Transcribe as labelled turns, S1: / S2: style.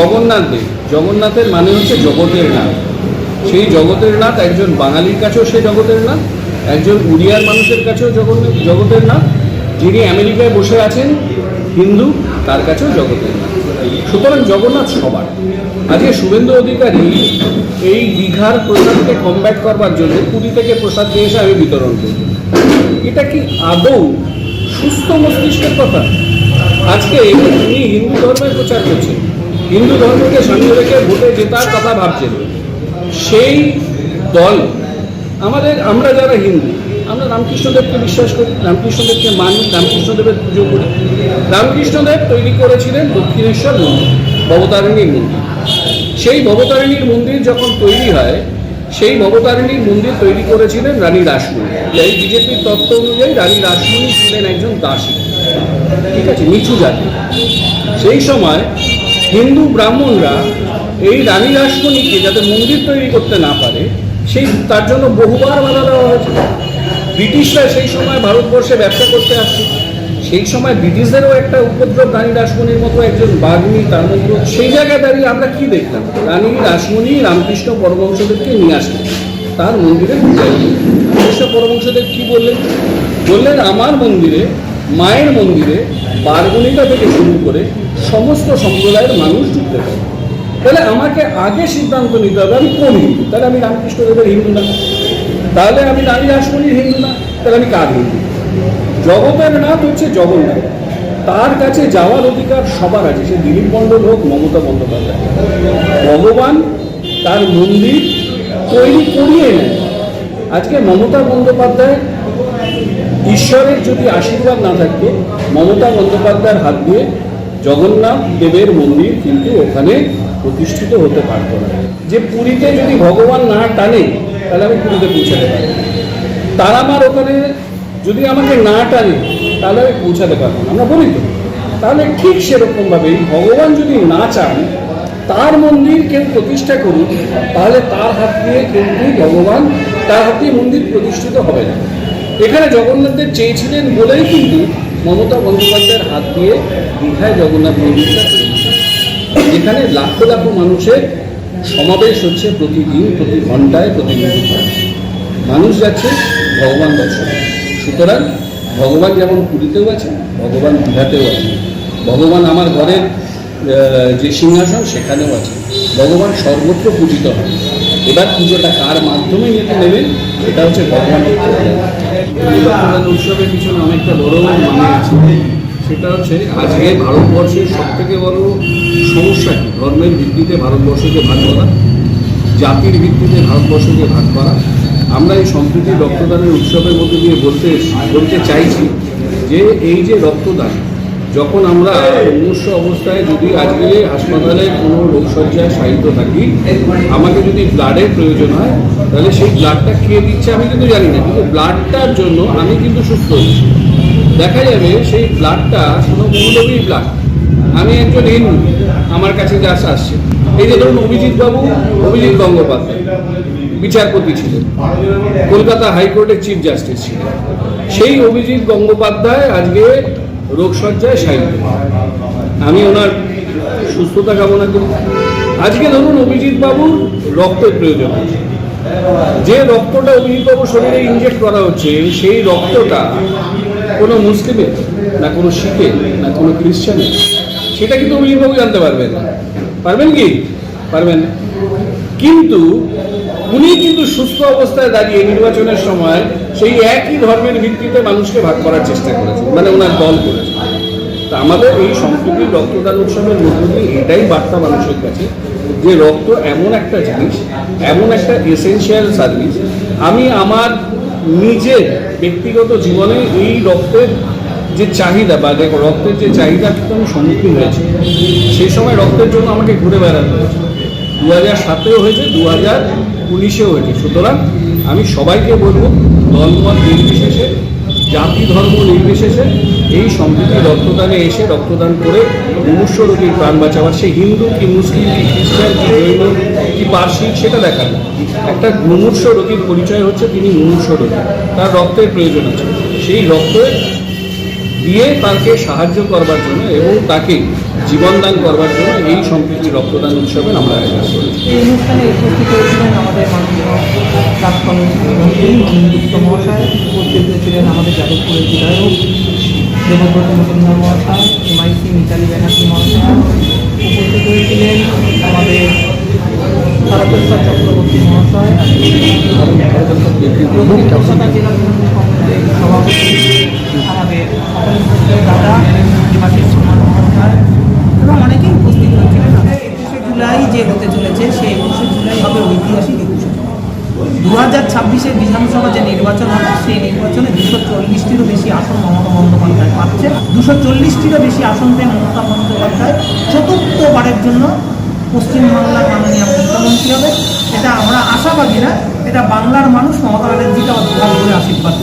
S1: জগন্নাথ দেব। জগন্নাথের মানে হচ্ছে জগতের নাথ। সেই জগতের নাথ একজন বাঙালির কাছেও সে জগতের নাথ, একজন উড়িয়ার মানুষের কাছেও জগন্নাথ জগতের নাথ। যিনি আমেরিকায় বসে আছেন, হিন্দু, তার কাছেও জগতের নাথ। সুতরাং জগন্নাথ সবার। আজকে শুভেন্দু অধিকারী এই দীঘার প্রসাদকে কমব্যাট করবার জন্য পুরী থেকে প্রসাদ নিয়ে এসে আমি বিতরণ করব। এটা কি আদৌ সুস্থ মস্তিষ্কের কথা? আজকে উনি হিন্দু ধর্মের প্রচার করছেন। হিন্দু ধর্মকে সামনে রেখে ভোটে জেতার কথা ভাবছেন। সেই দল, আমাদের, আমরা যারা হিন্দু, আমরা রামকৃষ্ণদেবকে বিশ্বাস করি, রামকৃষ্ণদেবকে মানি, রামকৃষ্ণদেবের পুজো করি। রামকৃষ্ণদেব তৈরি করেছিলেন দক্ষিণেশ্বর মন্দির, ভবতারিণীর মন্দির। সেই ভবতারিণীর মন্দির যখন তৈরি হয়, সেই ভবতারিণীর মন্দির তৈরি করেছিলেন রানী রাসমণি। এই বিজেপির তত্ত্ব অনুযায়ী রানী রাসমণি ছিলেন একজন দাসী, ঠিক আছে, নিচু জাতি। সেই সময় হিন্দু ব্রাহ্মণরা এই রানী রাসমণিকে যাতে মন্দির তৈরি করতে না পারে, সেই তার জন্য বহুবার বাধা দেওয়া হয়েছে। ব্রিটিশরা সেই সময় ভারতবর্ষে ব্যবসা করতে আসছে। সেই সময় ব্রিটিশদেরও একটা উপদ্রব রানী রাসমণির মতো একজন বাগ্মী, তার মধ্যে সেই জায়গায় দাঁড়িয়ে আমরা কি দেখতাম রানী রাসমণি রামকৃষ্ণ পরমহংসদেবকে নিয়ে আসলেন। তার মন্দিরে রামকৃষ্ণ পরমহংসদেব কি বললেন? বললেন, আমার মন্দিরে, মায়ের মন্দিরে বারগুনিকা থেকে শুরু করে সমস্ত সম্প্রদায়ের মানুষ ঢুকতে পারে তাহলে আমাকে আগে সিদ্ধান্ত নিতে হবে, আমি কোন হিন্দু তাহলে আমি রামকৃষ্ণদেবের হিন্দু না। তাহলে আমি রানী রাসমণির হিন্দু না। তাহলে আমি কার হিন্দু? জগতের নাথ হচ্ছে জগন্নাথ। তার কাছে যাওয়ার অধিকার সবার আছে। সে দিলীপ মণ্ডল হোক, মমতা বন্দ্যোপাধ্যায়। ভগবান তার মন্দির তৈরি করিয়ে নেয় আজকে মমতা বন্দ্যোপাধ্যায় ঈশ্বরের যদি আশীর্বাদ না থাকতো, মমতা বন্দ্যোপাধ্যায়ের হাত দিয়ে জগন্নাথ দেবের মন্দির কিন্তু ওখানে প্রতিষ্ঠিত হতে পারতো না। যে পুরীতে যদি ভগবান না টানে, তাহলে আমি পুরীতে পৌঁছাতে পারি তার আমার ওখানে যদি আমাকে না টানে, তাহলে আমি পৌঁছাতে পারব না। আমরা বলি তো, তাহলে ঠিক সেরকমভাবেই ভগবান যদি না চান, তার মন্দির কেউ প্রতিষ্ঠা করুন তাহলে তার হাত দিয়ে কিন্তু ভগবান, তার হাত দিয়ে মন্দির প্রতিষ্ঠিত হবে না। এখানে জগন্নাথদেব চেয়েছিলেন বলেই কিন্তু মমতা বন্দ্যোপাধ্যায়ের হাত দিয়ে দীঘায় জগন্নাথ মন্দিরটা যেখানে লাখো লাখো মানুষের সমাবেশ হচ্ছে প্রতিদিন, প্রতি ঘন্টায়, প্রতি মানুষ যাচ্ছে ভগবান দর্শনে। সুতরাং ভগবান যেমন পুরীতেও আছেন, ভগবান দীঘাতেও আছেন। ভগবান আমার ঘরের যে সিংহাসন সেখানেও আছে ভগবান সর্বত্র পূজিত হয় এবার পুজোটা কার মাধ্যমে নিতে নেবেন এটা হচ্ছে ভগবানের উৎসবের পিছনে অনেকটা বড় মানে আছে। সেটা হচ্ছে আজকে ভারতবর্ষের সব থেকে বড় সমস্যা কি? ধর্মের ভিত্তিতে ভারতবর্ষকে ভাগ করা, জাতির ভিত্তিতে ভারতবর্ষকে ভাগ করা। আমরা এই সম্প্রীতি রক্তদানের উৎসবের মধ্যে দিয়ে বলতে বলতে চাইছি যে এই যে রক্তদান, যখন আমরা মুমূর্ষ অবস্থায় যদি আজকে হাসপাতালে কোনো রোগসজ্জায় সাহিত্য থাকি, আমাকে যদি ব্লাডের প্রয়োজন হয় তাহলে সেই ব্লাডটা খেয়ে দিচ্ছে, আমি কিন্তু জানি না, কিন্তু ব্লাডটার জন্য আমি কিন্তু সুস্থ হচ্ছি। দেখা যাবে সেই ব্লাডটা কোনো মৌলবীর ব্লাড আমি একজন হিন্দু, আমার কাছে যা আসছে। এই যে ধরুন অভিজিৎ বাবু অভিজিৎ গঙ্গোপাধ্যায়, বিচারপতি ছিলেন, কলকাতা হাইকোর্টের চিফ জাস্টিস ছিলেন। সেই অভিজিৎ গঙ্গোপাধ্যায় আজকে রোগসজ্জায় সাহিত্য আমি ওনার সুস্থতা কামনা করি। আজকে ধরুন অভিজিৎ বাবুর রক্তের প্রয়োজন। আছে যে রক্তটা বাবুর শরীরে ইনজেক্ট করা হচ্ছে, সেই রক্তটা কোনো মুসলিমের না কোনো শিখের না কোনো খ্রিস্টানের সেটা কিন্তু অভিজিৎবাবু জানতে পারবেন। পারবেন কি? পারবেন। কিন্তু উনি কিন্তু সুস্থ অবস্থায় দাঁড়িয়ে নির্বাচনের সময় সেই একই ধর্মের ভিত্তিতে মানুষকে ভাগ করার চেষ্টা করেছেন মানে ওনার দল করেছে তা আমাদের এই সম্প্রীতির রক্তদান উৎসবের মধ্য দিয়ে এটাই বার্তা মানুষের কাছে যে রক্ত এমন একটা জিনিস এমন একটা এসেনশিয়াল সার্ভিস আমি আমার নিজের ব্যক্তিগত জীবনে এই রক্তের যে চাহিদা বা দেখো, রক্তের যে চাহিদা আমি সম্মুখীন হয়েছি। সেই সময় রক্তের জন্য আমাকে ঘুরে বেড়াতে হয়েছে। দু হাজার সাতেও হয়েছে দু হাজার উনিশেও হয়েছে। সুতরাং আমি সবাইকে বলব দলমত নির্বিশেষে, জাতি ধর্ম নির্বিশেষে এই সম্প্রীতি রক্তদানে এসে রক্তদান করে মুমূর্ষ রোগীর প্রাণ বাঁচাবার। সে হিন্দু কি মুসলিম কি খ্রিস্টান কি জৈন কি পার্সিক সেটা দেখার না একটা মুমূর্ষ রোগীর পরিচয় হচ্ছে তিনি মুমূর্ষ রোগী। তার রক্তের প্রয়োজন আছে। সেই রক্ত দিয়ে তাকে সাহায্য করবার জন্য এবং তাকে জীবনদান করবার জন্য এই সম্প্রীতি রক্তদান উৎসবের আমরা আয়োজন
S2: এই অনুষ্ঠানে উপস্থিত হয়েছিলেন আমাদের উপস্থিত হয়েছিলেন আমাদের যাদবপুরের মিতালি মহাশয়, উপস্থিত হয়েছিলেন আমাদের তারকেশ্বর চক্রবর্তী আমাদের দাদা এবং অনেকেই উপস্থিত একুশে জুলাই যে হতে চলেছে সেই একুশে জুলাই হবে ঐতিহাসিক একুশে দু হাজার ছাব্বিশের বিধানসভা যে নির্বাচন হবে, সেই নির্বাচনে দুশো চল্লিশটিরও বেশি আসন মমতা বন্দ্যোপাধ্যায় পাচ্ছে। দুশো চল্লিশটিরও বেশি আসন মমতা বন্দ্যোপাধ্যায় চতুর্থবারের জন্য পশ্চিমবাংলার মাননীয় মুখ্যমন্ত্রী হবে। এটা আমরা আশাবাদী না এটা বাংলার মানুষ মমতা ব্যানার্জিকে ভালো করে আশীর্বাদ